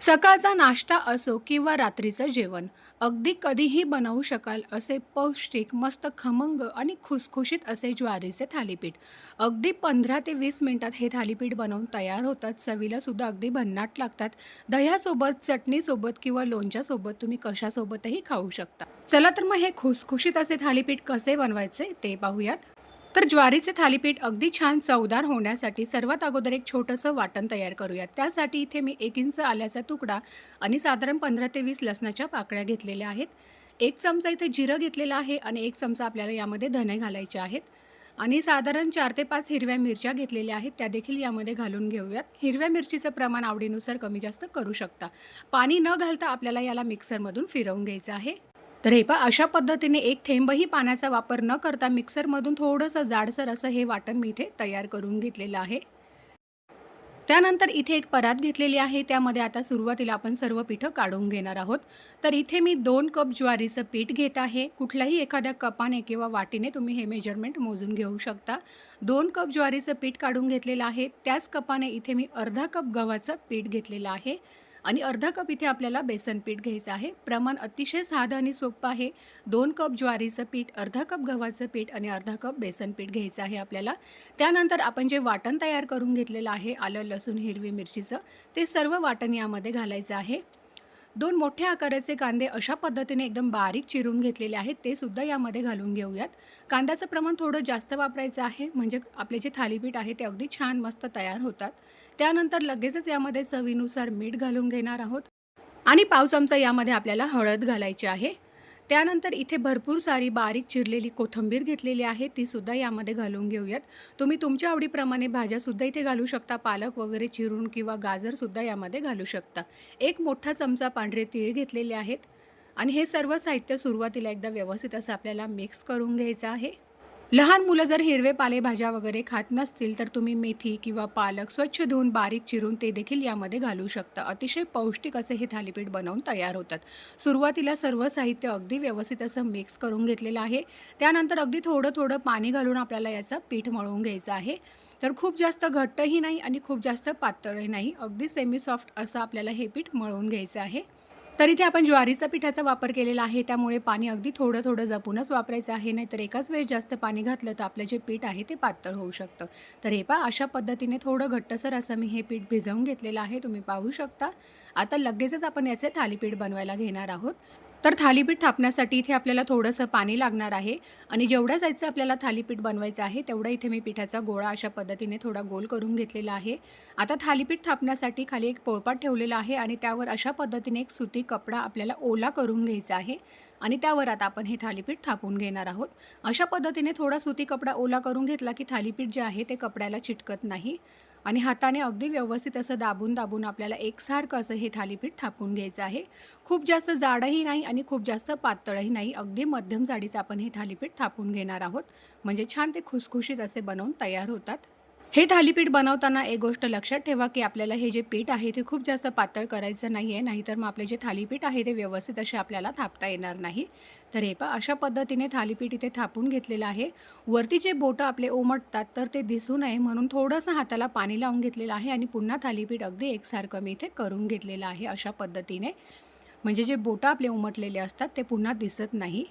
सकाळचा नाश्ता असो किंवा रात्रीचं जेवण अगदी कधीही बनवू शकाल असे पौष्टिक मस्त खमंग आणि खुसखुशीत असे ज्वारीचे थालीपीठ. अगदी पंधरा ते वीस मिनटात हे थालीपीठ बनवून तयार होतात. चवीला सुद्धा अगदी भन्नाट लागतात. दह्यासोबत चटणीसोबत किंवा लोणच्यासोबत तुम्ही कशासोबतही खाऊ शकता. चला तर मग हे खुसखुशीत असे थालीपीठ कसे बनवायचे ते पाहूयात. तर ज्वारीचे थालीपीठ अगदी छान चवदार होण्यासाठी सर्वात अगोदर एक छोटंसं वाटण तयार करूयात. त्यासाठी इथे मी एक इंच आल्याचा तुकडा आणि साधारण पंधरा ते वीस लसणाच्या पाकळ्या घेतलेल्या आहेत. एक चमचा इथे जिरं घेतलेलं आहे आणि एक चमचा आपल्याला यामध्ये धने घालायचे आहेत. आणि साधारण चार ते पाच हिरव्या मिरच्या घेतलेल्या आहेत. त्या देखील यामध्ये घालून घेऊयात. हिरव्या मिरचीचं प्रमाण आवडीनुसार कमी जास्त करू शकता. पाणी न घालता आपल्याला याला मिक्सरमधून फिरवून घ्यायचं आहे. तर हे पहा अशा पद्धतीने एक थेंबही पाण्याचा वापर न करता मिक्सरमधून थोडंसं जाडसर असं हे वाटण मी इथे तयार करून घेतलेलं आहे. त्यानंतर इथे एक परात घेतलेली आहे त्यामध्ये आता सुरुवातीला आपण सर्व पिठं काढून घेणार आहोत. तर इथे मी दोन कप ज्वारीचं पीठ घेत आहे. कुठल्याही एखाद्या कपाने किंवा वाटीने तुम्ही हे मेजरमेंट मोजून घेऊ शकता. दोन कप ज्वारीचं पीठ काढून घेतलेलं आहे. त्याच कपाने इथे मी अर्धा कप गव्हाचं पीठ घेतलेलं आहे. आणि अर्धा कप इथे आपल्याला बेसन पीठ घ्यायचं आहे. प्रमाण अतिशय साधं आणि सोपं आहे. दोन कप ज्वारीचं पीठ अर्धा कप गव्हाचं पीठ आणि अर्धा कप बेसन पीठ घ्यायचं आहे आपल्याला. त्यानंतर आपण जे वाटण तयार करून घेतलेलं आहे आलं लसूण हिरवी मिरचीचं ते सर्व वाटण यामध्ये घालायचं आहे. दोन मोठ्या आकाराचे कांदे अशा पद्धतीने एकदम बारीक चिरून घेतलेले आहेत. ते सुद्धा यामध्ये घालून घेऊयात. कांद्याचं प्रमाण थोडं जास्त वापरायचं आहे. म्हणजे आपले जे थालीपीठ आहे ते अगदी छान मस्त तयार होतात. त्यानंतर लगेचच यामध्ये चवीनुसार मीठ घालून घेणार आहोत. आणि पाव चमचा यामध्ये आपल्याला हळद घालायची आहे. त्यानंतर इथे भरपूर सारी बारीक चिरलेली कोथिंबीर घेतलेली आहे. ती सुद्धा यामध्ये घालून घेऊयात. तुम्ही तुमच्या आवडीप्रमाणे भाज्यासुद्धा इथे घालू शकता. पालक वगैरे चिरून किंवा गाजरसुद्धा यामध्ये घालू शकता. एक मोठा चमचा पांढरे तीळ घेतलेले आहेत. आणि हे सर्व साहित्य सुरुवातीला एकदा व्यवस्थित असं आपल्याला मिक्स करून घ्यायचं आहे. लहान मुलं जर हिरवे पालेभाज्या वगैरे खात नसतील तर तुम्ही मेथी किंवा पालक स्वच्छ धुवून बारीक चिरून ते देखील यामध्ये घालू शकता. अतिशय पौष्टिक असे हे थालीपीठ बनवून तयार होतात. सुरुवातीला सर्व साहित्य अगदी व्यवस्थित असं मिक्स करून घेतलेलं आहे. त्यानंतर अगदी थोडं थोडं पाणी घालून आपल्याला याचं पीठ मळवून घ्यायचं आहे. तर खूप जास्त घट्टही नाही आणि खूप जास्त पातळही नाही. अगदी सेमी सॉफ्ट असं आपल्याला हे पीठ मळवून घ्यायचं आहे. तर इथे आपण ज्वारीचा पिठाचा वापर केलेला आहे त्यामुळे पाणी अगदी थोडं थोडं जपूनच वापरायचं आहे नाहीतर एकाच वेळेस जास्त पाणी घातलं तर आपलं जे पीठ आहे ते पातळ होऊ शकतं. तर हे पहा अशा पद्धतीने थोडं घट्टसर असं मी हे पीठ भिजवून घेतलेलं आहे तुम्ही पाहू शकता. आता लगेचच आपण याचे थालीपीठ बनवायला घेणार आहोत. तर थालीपीठ थापण्यासाठी इथे आपल्याला थोडंसं पाणी लागणार आहे. आणि जेवढ्या साईजचं आपल्याला थालीपीठ बनवायचं आहे तेवढं इथे मी पिठाचा गोळा अशा पद्धतीने थोडा गोल करून घेतलेला आहे. आता थालीपीठ थापण्यासाठी खाली एक पोळपाट ठेवलेला आहे आणि त्यावर अशा पद्धतीने एक सुती कपडा आपल्याला ओला करून घ्यायचा आहे. आणि त्यावर आता आपण हे थालीपीठ थापून घेणार आहोत. अशा पद्धतीने थोडा सुती कपडा ओला करून घेतला की थालीपीठ जे आहे ते कपड्याला चिटकत नाही. आणि हाताने अगदी व्यवस्थित असं दाबून दाबून आपल्याला एकसारखं असं हे थालीपीठ थापून घ्यायचं आहे. खूप जास्त जाडही नाही आणि खूप जास्त पातळही नाही. अगदी मध्यम जाडीचं आपण हे थालीपीठ थापून घेणार आहोत. म्हणजे छान ते खुसखुशीत असे बनवून तयार होतात. हे थालीपीठ बनवताना एक गोष्ट लक्षात ठेवा की आपल्याला हे जे पीठ आहे ते खूप जास्त पातळ करायचं नाही आहे नाहीतर मग आपले जे थालीपीठ आहे ते व्यवस्थित असे आपल्याला थापता येणार नाही. तर हे पहा अशा पद्धतीने थालीपीठ इथे थापून घेतलेलं आहे. वरती जे बोटं आपले उमटतात तर ते दिसू नये म्हणून थोडंसं हाताला पाणी लावून घेतलेलं आहे आणि पुन्हा थालीपीठ अगदी एकसारखं मी इथे करून घेतलेलं आहे अशा पद्धतीने. म्हणजे जे बोटं आपले उमटलेले असतात ते पुन्हा दिसत नाही.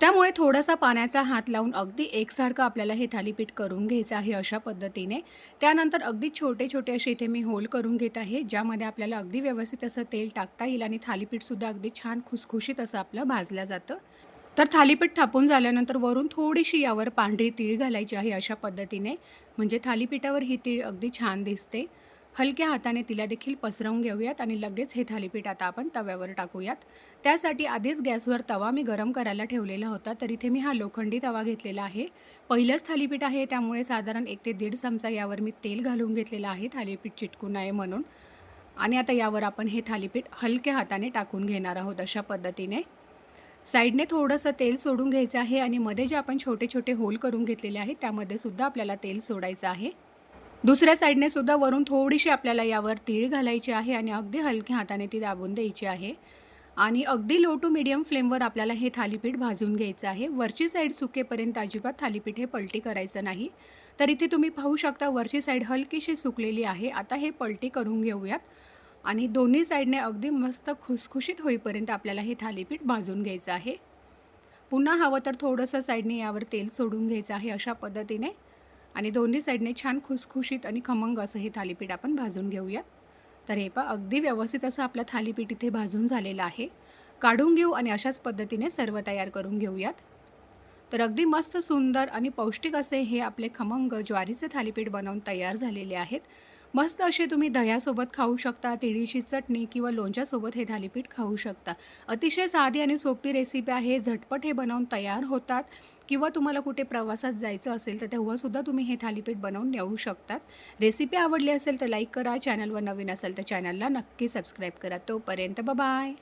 त्यामुळे थोडासा पाण्याचा हात लावून अगदी एकसारखं आपल्याला हे थालीपीठ करून घ्यायचं आहे अशा पद्धतीने. त्यानंतर अगदी छोटे छोटे असे इथे मी होल करून घेत आहे ज्यामध्ये आपल्याला अगदी व्यवस्थित असं तेल टाकता येईल आणि थालीपीठसुद्धा अगदी छान खुसखुशीत असं आपलं भाजलं जातं. तर थालीपीठ थापून झाल्यानंतर वरून थोडीशी यावर पांढरी तीळ घालायची आहे अशा पद्धतीने. म्हणजे थालीपीठावर ही तीळ अगदी छान दिसते. हलक्या हाताने तिला देखील पसरवून घेऊयात आणि लगेच हे थालीपीठ आता आपण तव्यावर टाकूयात. त्यासाठी आधीच गॅसवर तवा मी गरम करायला ठेवलेला होता तर इथे मी हा लोखंडी तवा घेतलेला आहे. पहिलंच थालीपीठ आहे त्यामुळे साधारण एक ते दीड चमचा यावर मी तेल घालून घेतलेलं आहे थालीपीठ चिटकू नये म्हणून. आणि आता यावर आपण हे थालीपीठ हलक्या हाताने टाकून घेणार आहोत अशा पद्धतीने. साईडने थोडंसं तेल सोडून घ्यायचं आहे आणि मध्ये जे आपण छोटे छोटे होल करून घेतलेले आहेत त्यामध्ये सुद्धा आपल्याला तेल सोडायचं आहे. दुसऱ्या साईडने सुद्धा वरून थोडीशी आपल्याला यावर तीळ घालायची आहे आणि अगदी हलक्या हाताने ती दाबून द्यायची आहे. आणि अगदी लो टू मिडियम फ्लेमवर आपल्याला हे थालीपीठ भाजून घ्यायचं आहे. वरची साईड सुकेपर्यंत अजिबात थालीपीठ हे पलटी करायचं नाही. तर इथे तुम्ही पाहू शकता वरची साईड हलकीशी सुकलेली आहे. आता हे पलटी करून घेऊयात. आणि दोन्ही साईडने अगदी मस्त खुसखुशीत होईपर्यंत आपल्याला हे थालीपीठ भाजून घ्यायचं आहे. पुन्हा हवं तर थोडंसं साईडने यावर तेल सोडून घ्यायचं आहे अशा पद्धतीने. आणि दोन्ही साईडने छान खुसखुशीत आणि खमंग असं हे थालीपीठ आपण भाजून घेऊयात. तर हे पहा अगदी व्यवस्थित असं आपलं थालीपीठ इथे भाजून झालेलं आहे. काढून घेऊ आणि अशाच पद्धतीने सर्व तयार करून घेऊयात. तर अगदी मस्त सुंदर आणि पौष्टिक असे हे आपले खमंग ज्वारीचे थालीपीठ बनवून तयार झालेले आहेत. मस्त असे तुम्ही दह्यासोबत खाऊ शकता तिळीची चटणी किंवा लोणच्यासोबत हे थालीपीठ खाऊ शकता. अतिशय साधी आणि सोपी रेसिपी आहे. झटपट हे बनवून तयार होतात किंवा तुम्हाला कुठे प्रवासात जायचं असेल तर तेव्हासुद्धा तुम्ही हे थालीपीठ बनवून नेऊ शकतात. रेसिपी आवडली असेल तर लाईक करा. चॅनलवर नवीन असेल तर चॅनलला नक्की सबस्क्राईब करा. तोपर्यंत बाय